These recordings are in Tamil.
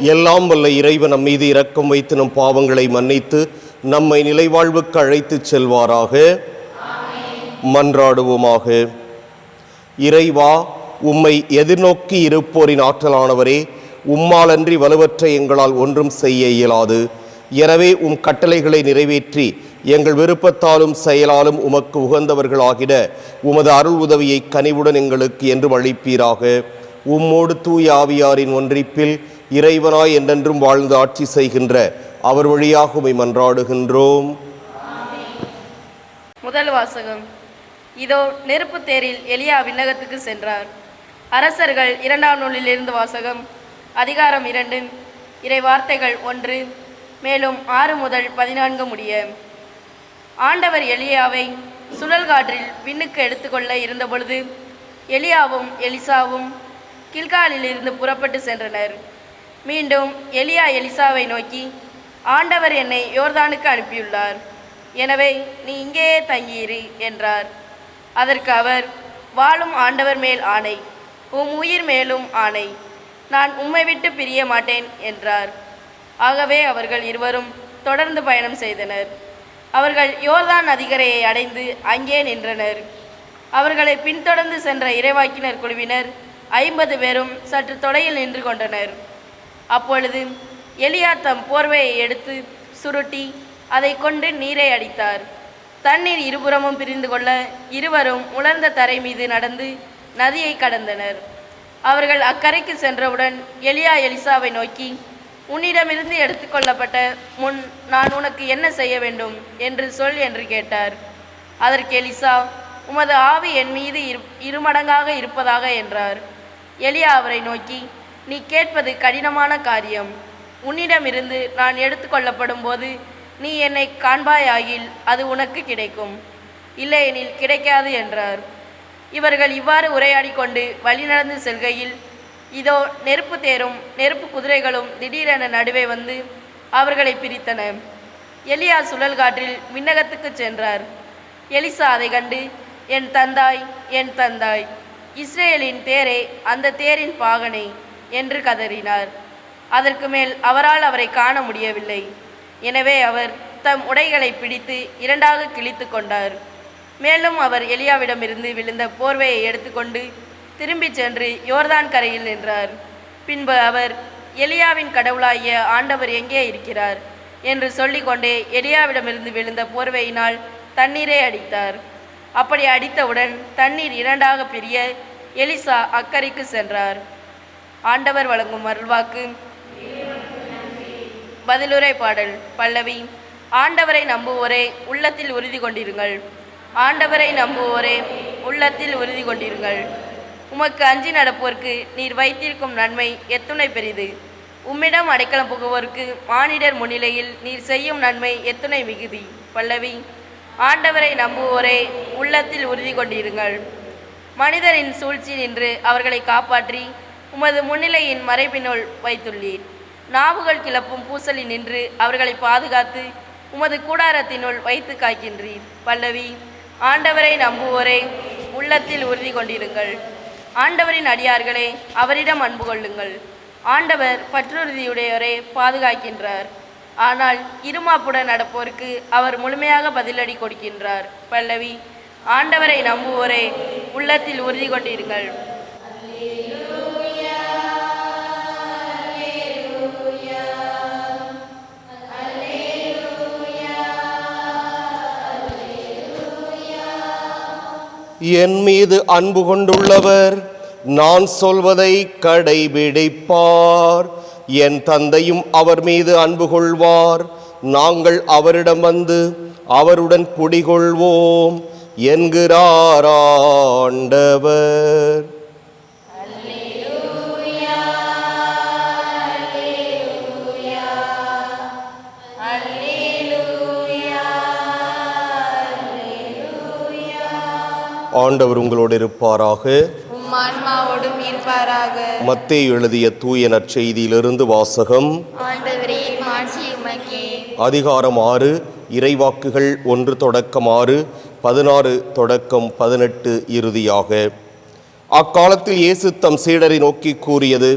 எல்லாம் வல்ல இறைவன் நம் மீது இரக்கம் வைத்து நம் பாவங்களை மன்னித்து நம்மை நிலைவாழ்வுக்கு அழைத்துச் செல்வாராக. மன்றாடுவோமாக. இறைவா உம்மை எதிர்நோக்கி இருப்போரின் ஆற்றலானவரே உம்மாலன்றி வலுவற்ற எங்களால் ஒன்றும் செய்ய இயலாது. எனவே உம் கட்டளைகளை நிறைவேற்றி எங்கள் விருப்பத்தாலும் செயலாலும் உமக்கு உகந்தவர்களாகிட உமது அருள் உதவியை கனிவுடன் எங்களுக்கு என்றும் அளிப்பீராக. உம்மோடு தூய ஆவியாரின் ஒன்றிப்பில் இறைவனாய் என்றென்றும் வாழ்ந்து ஆட்சி செய்கின்ற அவர் வழியாக உமை மன்றாடுகின்றோம். முதல் வாசகம். இதோ நெருப்பு தேரில் எலியா விண்ணகத்துக்கு சென்றார். அரசர்கள் இரண்டாம் நூலிலிருந்து வாசகம். அதிகாரம் இரண்டு. இறை வார்த்தைகள் ஒன்று. மேலும் ஆறு முதல் பதினான்கு முடிய. ஆண்டவர் எலியாவை சுழல் காற்றில் விண்ணுக்கு எடுத்துக்கொள்ள இருந்தபொழுது எலியாவும் எலிசாவும் கில்காலில் இருந்து புறப்பட்டு சென்றனர். மீண்டும் எலியா எலிசாவை நோக்கி ஆண்டவர் என்னை யோர்தானுக்கு அனுப்பியுள்ளார். எனவே நீ இங்கேயே தங்கியிரு என்றார். அதற்கு அவர் வாழும் ஆண்டவர் மேல் ஆணை உம் உயிர் மேலும் ஆணை. நான் உம்மை விட்டு பிரிய மாட்டேன் என்றார். ஆகவே அவர்கள் இருவரும் தொடர்ந்து பயணம் செய்தனர். அவர்கள் யோர்தான் அதிகரையை அடைந்து அங்கே நின்றனர். அவர்களை பின்தொடர்ந்து சென்ற இறைவாக்கினர் குழுவினர் ஐம்பது பேரும் சற்று தொலையில் நின்று கொண்டனர். அப்பொழுது எலியா தம் போர்வையை எடுத்து சுருட்டி அதை கொண்டு நீரை அடித்தார். தண்ணீர் இருபுறமும் பிரிந்து கொள்ள இருவரும் உலர்ந்த தரை மீது நடந்து நதியை கடந்தனர். அவர்கள் அக்கரைக்கு சென்றவுடன் எலியா எலிசாவை நோக்கி உன்னிடமிருந்து எடுத்துக்கொள்ளப்பட்ட முன் நான் உனக்கு என்ன செய்ய வேண்டும்? என்று சொல் என்று கேட்டார். அதற்கு எலிசா உமது ஆவி என் மீது இரு இருமடங்காக இருப்பதாக என்றார். எலியா அவரை நோக்கி நீ கேட்பது கடினமான காரியம். உன்னிடமிருந்து நான் எடுத்துக்கொள்ளப்படும் போது நீ என்னை காண்பாயாயில் அது உனக்கு கிடைக்கும். இல்லையெனில் கிடைக்காது என்றார். இவர்கள் இவ்வாறு உரையாடி கொண்டு வழிநடந்து செல்கையில் இதோ நெருப்பு தேரும் நெருப்பு குதிரைகளும் திடீரென நடுவே வந்து அவர்களை பிரித்தன. எலியா சுழல் காற்றில் விண்ணகத்துக்கு சென்றார். எலிசா அதை கண்டு என் தந்தாய் என் தந்தாய் இஸ்ரேலின் தேரே அந்த தேரின் பாகனை என்று கதறினார். அதற்கு மேல் அவரால் அவரை காண முடியவில்லை. எனவே அவர் தம் உடைகளை பிடித்து இரண்டாக கிழித்து கொண்டார். மேலும் அவர் எலியாவிடமிருந்து விழுந்த போர்வையை எடுத்துக்கொண்டு திரும்பிச் சென்று யோர்தான் கரையில் நின்றார். பின்பு அவர் எலியாவின் கடவுளாகிய ஆண்டவர் எங்கே இருக்கிறார்? என்று சொல்லிக்கொண்டே எலியாவிடமிருந்து விழுந்த போர்வையினால் தண்ணீரை அடித்தார். அப்படி அடித்தவுடன் தண்ணீர் இரண்டாக பிரிய எலிசா அக்கறைக்கு சென்றார். ஆண்டவர் வழங்கும் அருள்வாக்கு. பதிலுரை பாடல் பல்லவி. ஆண்டவரை நம்புவோரே உள்ளத்தில் உறுதி கொண்டிருங்கள். ஆண்டவரை நம்புவோரே உள்ளத்தில் உறுதி கொண்டிருங்கள். உமக்கு அஞ்சி நடப்போர்க்கு நீர் வைத்திருக்கும் நன்மை எத்துணை பெரிது. உம்மிடம் அடைக்கலம் புகுவோருக்கு மானிடர் முன்னிலையில் நீர் செய்யும் நன்மை எத்துணை மிகுதி. பல்லவி. ஆண்டவரை நம்புவோரே உள்ளத்தில் உறுதி கொண்டிருங்கள். மனிதரின் சூழ்ச்சி நின்று அவர்களை காப்பாற்றி உமது முன்னிலையின் மறைப்பினுள் வைத்துள்ளீர். நாவுகள் கிளப்பும் பூசலி நின்று அவர்களை பாதுகாத்து உமது கூடாரத்தினுள் வைத்து காக்கின்றீர். பல்லவி ஆண்டவரை நம்புவோரே உள்ளத்தில் உறுதி கொண்டிருங்கள். ஆண்டவரின் அடியார்களே அவரிடம் அன்பு கொள்ளுங்கள். ஆண்டவர் பற்றுறுதியுடையோரை பாதுகாக்கின்றார். ஆனால் இருமாப்புடன் நடப்போருக்கு அவர் முழுமையாக பதிலடி கொடுக்கின்றார். பல்லவி ஆண்டவரை நம்புவோரே உள்ளத்தில் உறுதி கொண்டிருங்கள். என் மீது அன்பு கொண்டுள்ளவர். நான் சொல்வதை கடைபிடிப்பார். என் தந்தையும் அவர் மீது அன்பு கொள்வார். நாங்கள் அவரிடம் வந்து அவருடன் குடிகொள்வோம் என்கிறார் ஆண்டவர். ஆண்டவர் உங்களோடு இருப்பாராக. ஆன்மாவோடும் இருப்பாராக. மத்தேயு எழுதிய தூய நற்செய்தியிலிருந்து வாசகம். அதிகாரம் ஆறு இறைவாக்குகள் ஒன்று தொடக்கம் ஆறு பதினாறு தொடக்கம் பதினெட்டு இறுதியாக. அக்காலத்தில் இயேசு தம் சீடரை நோக்கி கூறியது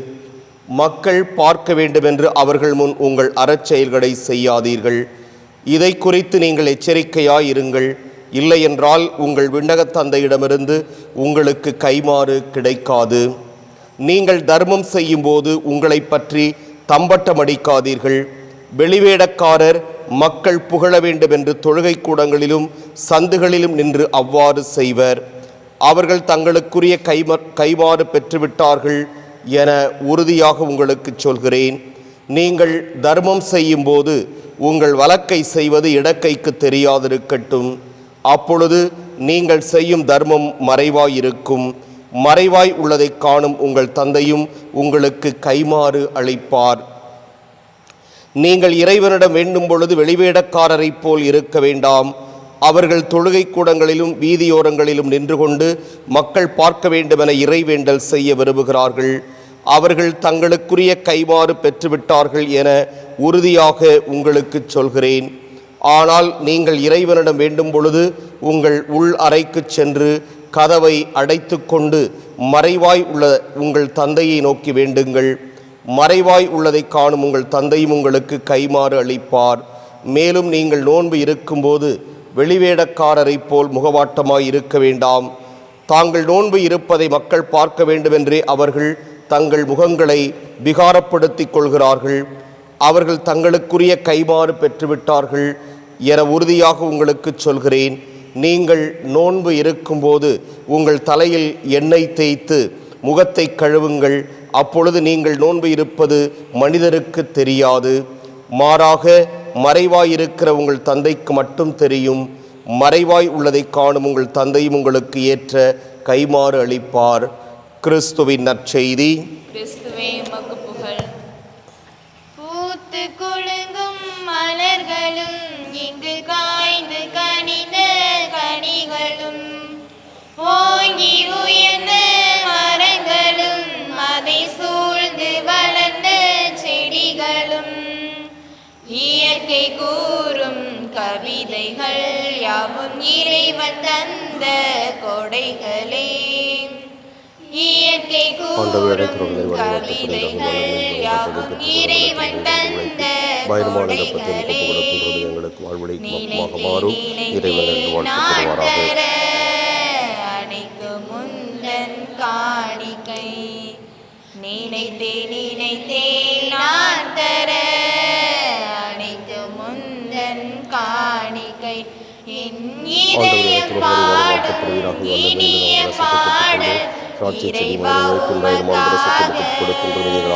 மக்கள் பார்க்க வேண்டுமென்று அவர்கள் முன் உங்கள் அறச்செயல்களை செய்யாதீர்கள். இதை குறித்து நீங்கள் எச்சரிக்கையாயிருங்கள். இல்லையென்றால் உங்கள் விண்ணகத் தந்தையிடமிருந்து உங்களுக்கு கைமாறு கிடைக்காது. நீங்கள் தர்மம் செய்யும்போது உங்களை பற்றி தம்பட்டம் அடிக்காதீர்கள். வெளிவேடக்காரர் மக்கள் புகழ வேண்டும் என்று தொழுகை கூடங்களிலும் சந்துகளிலும் நின்று அவ்வாறு செய்வர். அவர்கள் தங்களுக்குரிய கைம கைமாறு பெற்றுவிட்டார்கள் என உறுதியாக உங்களுக்கு சொல்கிறேன். நீங்கள் தர்மம் செய்யும்போது உங்கள் வழக்கை செய்வது இடக்கைக்கு தெரியாதிருக்கட்டும். அப்பொழுது நீங்கள் செய்யும் தர்மம் மறைவாயிருக்கும். மறைவாய் உள்ளதை காணும் உங்கள் தந்தையும் உங்களுக்கு கைமாறு அளிப்பார். நீங்கள் இறைவனிடம் வேண்டும் பொழுது வெளிவேடக்காரரைப் போல் இருக்க வேண்டாம். அவர்கள் தொழுகை கூடங்களிலும் வீதியோரங்களிலும் நின்று கொண்டு மக்கள் பார்க்க வேண்டுமென இறைவேண்டல் செய்ய விரும்புகிறார்கள். அவர்கள் தங்களுக்குரிய கைமாறு பெற்றுவிட்டார்கள் என உறுதியாக உங்களுக்கு சொல்கிறேன். ஆனால் நீங்கள் இறைவனிடம் வேண்டும் பொழுது உங்கள் உள் அறைக்குச் சென்று கதவை அடைத்துக்கொண்டு மறைவாய் உள்ள உங்கள் தந்தையை நோக்கி வேண்டுங்கள். மறைவாய் உள்ளதை காணும் உங்கள் தந்தையும் உங்களுக்கு கைமாறு அளிப்பார். மேலும் நீங்கள் நோன்பு இருக்கும்போது வெளிவேடக்காரரைப் போல் முகவாட்டமாய் இருக்க வேண்டாம். தாங்கள் நோன்பு இருப்பதை மக்கள் பார்க்க வேண்டுமென்றே அவர்கள் தங்கள் முகங்களை விகாரப்படுத்திக் கொள்கிறார்கள். அவர்கள் தங்களுக்குரிய கைமாறு பெற்றுவிட்டார்கள். என உறுதியாக உங்களுக்கு சொல்கிறேன். நீங்கள் நோன்பு இருக்கும்போது உங்கள் தலையில் எண்ணெய் தேய்த்து முகத்தை கழுவுங்கள். அப்பொழுது நீங்கள் நோன்பு இருப்பது மனிதருக்கு தெரியாது. மாறாக மறைவாய் இருக்கிற உங்கள் தந்தைக்கு மட்டும் தெரியும். மறைவாய் உள்ளதை காணும் உங்கள் தந்தையும் உங்களுக்கு ஏற்ற கைமாறு அளிப்பார். கிறிஸ்துவின் நற்செய்தி. கிறிஸ்துவே புகழ். பூத்து மலர்களும் இங்கு காய்ந்து கனிந்த கனிகளும். ஓங்கி உயர்ந்த மரங்களும் அதை சூழ்ந்து வளர்ந்த செடிகளும். இயற்கை கூறும் கவிதைகள் யாவும் இறைவன் தந்த கொடைகளே. இயற்கை கூறும் கவிதைகள் யாவும் இறைவன் தந்த பயணமான பற்றி கொடுக்கின்றது எங்களுக்கு நினைத்தே மாறும் இறைவன் என்று வாழ்த்து முந்தன் காணிக்கை. நினைத்தே நினைத்தே நான் தர. அணைக்கும் முந்தன் காணிக்கை. என் பாடும் இனிய பாடல்.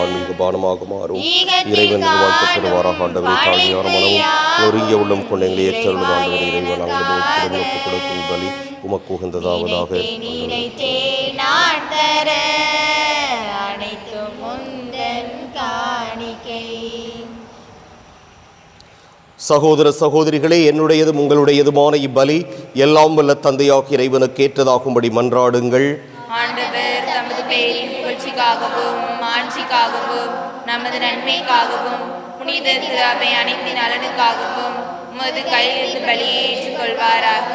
ஆன்மீக பானமாக மாறும் இறைவன் என்று வாழ்க்கப்படுவாராக ஆண்டவரை தாழ்மையான மனமும் நொறுங்கிய உள்ளம் கொண்ட எங்களை ஏற்றருளும் ஆண்டவரை. இறைவன் நாங்கள் கொடுக்கும் பலி உமக்கு உகந்ததாவதாக. சகோதர சகோதரிகளே என்னுடையதும் உங்களுடையதுமான இப்பலி எல்லாம் வல்ல தந்தையாகிய இறைவனுக்கு ஏற்றதாகும்படி மன்றாடுங்கள். புகழ்ச்சிக்காகவும் மாட்சிக்காகவும் நமது நன்மைக்காகவும் புனித திருவை அனைத்தின் நலனுக்காகவும் உமது கையிலிருந்து பலியை ஏற்றுக்கொள்வாராக.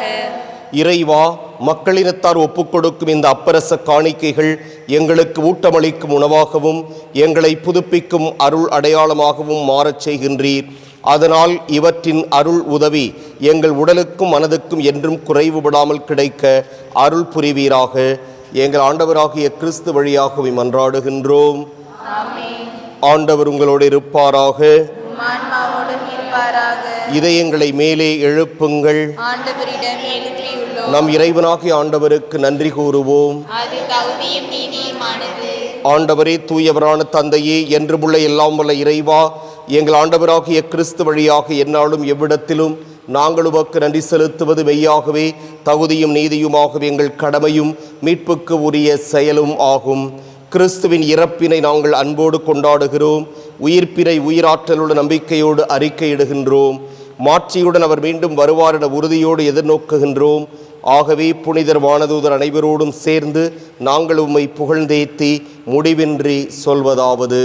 இறைவா மக்களினத்தார் ஒப்புக்கொடுக்கும் இந்த அப்பரச காணிக்கைகள் எங்களுக்கு ஊட்டமளிக்கும் உணவாகவும் எங்களை புதுப்பிக்கும் அருள் அடையாளமாகவும் மாறச் செய்கின்றீர். அதனால் இவற்றின் அருள் உதவி எங்கள் உடலுக்கும் மனதுக்கும் என்றும் குறைவுபடாமல் கிடைக்க அருள் புரிவீராக. எங்கள் ஆண்டவராகிய கிறிஸ்து வழியாகவே மன்றாடுகின்றோம் ஆண்டவர் உங்களோடு இருப்பாராக. இதயங்களை மேலே எழுப்புங்கள். நம் இறைவனாகிய ஆண்டவருக்கு நன்றி கூறுவோம். ஆண்டவரே தூயவரான தந்தையே என்று உள்ள எல்லாம் வல்ல இறைவா எங்கள் ஆண்டவராகிய கிறிஸ்து வழியாக என்னாலும் எவ்விடத்திலும் நாங்கள் உமக்கு நன்றி செலுத்துவது மெய்யாகவே தகுதியும் நீதியுமாகவே எங்கள் கடமையும் மீட்புக்கு உரிய செயலும் ஆகும். கிறிஸ்துவின் இறப்பினை நாங்கள் அன்போடு கொண்டாடுகிறோம். உயிர்ப்பினை உயிராற்றலுள்ள நம்பிக்கையோடு அறிக்கையிடுகின்றோம். மாட்சியுடன் அவர் மீண்டும் வருவார் என உறுதியோடு எதிர்நோக்குகின்றோம். ஆகவே புனிதர் வானதூதர் அனைவரோடும் சேர்ந்து நாங்கள் உம்மை புகழ்ந்தேத்தி முடிவின்றி சொல்வதாவது.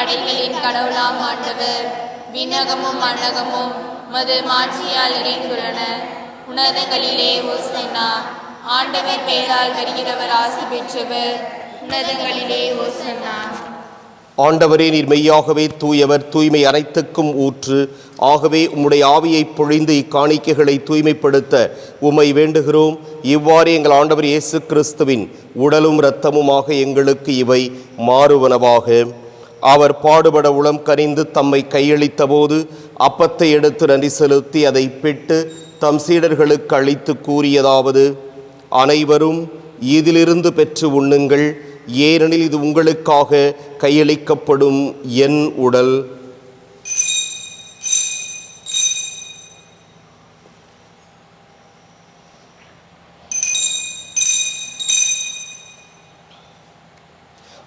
படைகளின் கடவுளாம் ஆண்டவர். விண்ணகமும் மண்ணகமும் மது மாட்சியால் நிறைந்துள்ளன உன்னதங்களிலே ஓசைனா. ஆண்டவர் பெயரால் வருகிறவர் ஆசி பெற்றவர். உன்னதங்களிலே ஓசைனா. ஆண்டவரே நீர் மெய்யாகவே தூயவர். தூய்மை அனைத்துக்கும் ஊற்று. ஆகவே உம்முடைய ஆவியை பொழிந்து இக்காணிக்கைகளை தூய்மைப்படுத்த உம்மை வேண்டுகிறோம். இவ்வாறு எங்கள் ஆண்டவர் இயேசு கிறிஸ்துவின் உடலும் இரத்தமுமாக எங்களுக்கு இவை மாறுவனவாக. அவர் பாடுபட உளம் கனிந்து தம்மை கையளித்த போது அப்பத்தை எடுத்து நன்றி செலுத்தி அதை பிட்டு தம் சீடர்களுக்கு அளித்து கூறியதாவது அனைவரும் இதிலிருந்து பெற்று உண்ணுங்கள் ஏனெனில் இது உங்களுக்காக கையளிக்கப்படும் என் உடல்.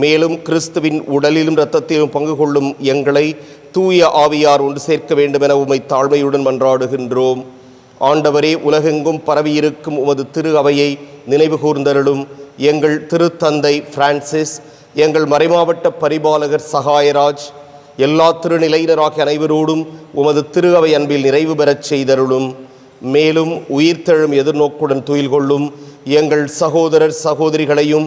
மேலும் கிறிஸ்துவின் உடலிலும் இரத்தத்திலும் பங்கு கொள்ளும் எங்களை தூய ஆவியார் ஒன்று சேர்க்க வேண்டும் என உம்மை தாழ்மையுடன் மன்றாடுகின்றோம். ஆண்டவரே உலகெங்கும் பரவியிருக்கும் உமது திரு அவையை நினைவு கூர்ந்தருளும். எங்கள் திருத்தந்தை பிரான்சிஸ் எங்கள் மறைமாவட்ட பரிபாலகர் சகாயராஜ் எல்லா திருநிலையினராக அனைவரோடும் உமது திரு அவை அன்பில் நிறைவு பெறச் செய்தருளும். மேலும் உயிர்த்தெழும் எதிர்நோக்குடன் துயில் கொள்ளும் எங்கள் சகோதரர் சகோதரிகளையும்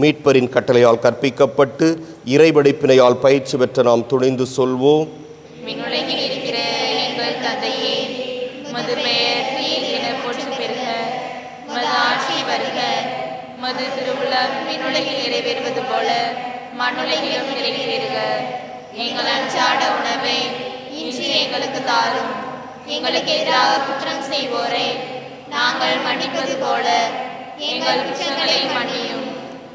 மீட்பரின் கட்டளையால் கற்பிக்கப்பட்டு இறைபடிப்பினையால் பயிற்சி பெற்ற நாம் துணிந்து சொல்வோம். இருக்கிற எங்கள் ஆட்சி வருக. நிறைவேறுவது போல எங்கள் அன்றாட உணவை இன்று எங்களுக்கு தாரும். எங்களுக்கு எதிராக குற்றம் செய்வோரை நாங்கள் மன்னிப்பது போல எங்கள் குற்றங்களை மன்னியும்.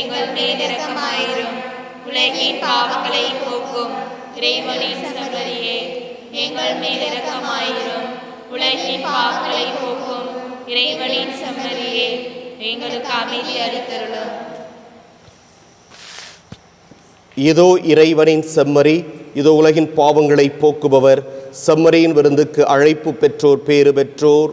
எங்கள் மேல் இரக்கமாயிரும் உலகின் பாவங்களை போக்கும் இறைவனின் சம்மரியே எங்கள் மேல் இரக்கமாயிரும் உலகின் பாவங்களை போக்கும் இறைவனின் சம்மரியே எங்களுக்கு அமைதி அளித்தருளும். இதோ இறைவனின் செம்மறி இதோ உலகின் பாவங்களை போக்குபவர் செம்மறியின் விருந்துக்கு அழைப்பு பெற்றோர் பேறு பெற்றோர்.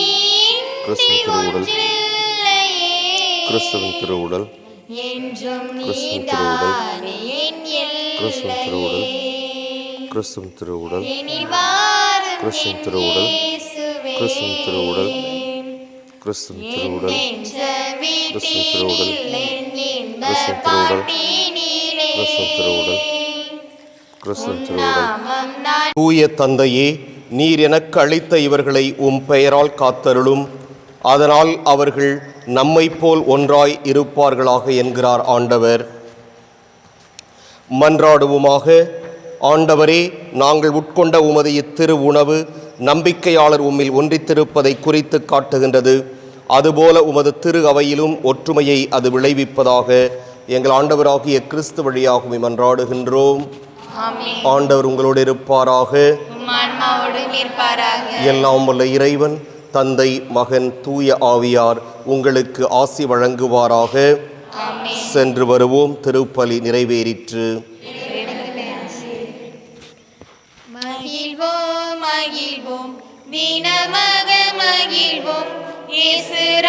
கிறிஸ்துவின் திருவுடல். கிறிஸ்துவின் திருவுடல். கிறிஸ்துவின் திருவுடல். கிறிஸ்துவின் திருவுடல். கிறிஸ்துவின் திருவுடல். கிறிஸ்துவின் திருவுடல். கிறிஸ்துவின் திருவுடல். கிறிஸ்துவின் திருவுடல். கிறிஸ்துவின் திருவுடல். கிறிஸ்துவின் திருவுடல். கிறிஸ்துவின் திருவுடல். கிறிஸ்துவின் திருவுடல். தூய தந்தையே நீர் எனக்கு அளித்த இவர்களை உம் பெயரால் காத்தருளும். அதனால் அவர்கள் நம்மைப் போல் ஒன்றாய் இருப்பார்களாக என்கிறார் ஆண்டவர். மன்றாடுவோமாக ஆண்டவரே நாங்கள் உட்கொண்ட உமது இத்திரு உணவு நம்பிக்கையாளர் உம்மில் ஒன்றித்திருப்பதை குறித்து காட்டுகின்றது. அதுபோல உமது திரு அவையிலும் ஒற்றுமையை அது விளைவிப்பதாக எங்கள் ஆண்டவராகிய கிறிஸ்து வழியாகவே மன்றாடுகின்றோம். ஆண்டவர் உங்களோடு இருப்பாராக. எல்லாம் வல்ல இறைவன் தந்தை மகன் தூய ஆவியார் உங்களுக்கு ஆசி வழங்குவாராக. சென்று வருவோம் திருப்பலி நிறைவேறிற்று. மகிழ்வோம் மகிழ்வோம். தினமக மகிழ்வோம். இயேசு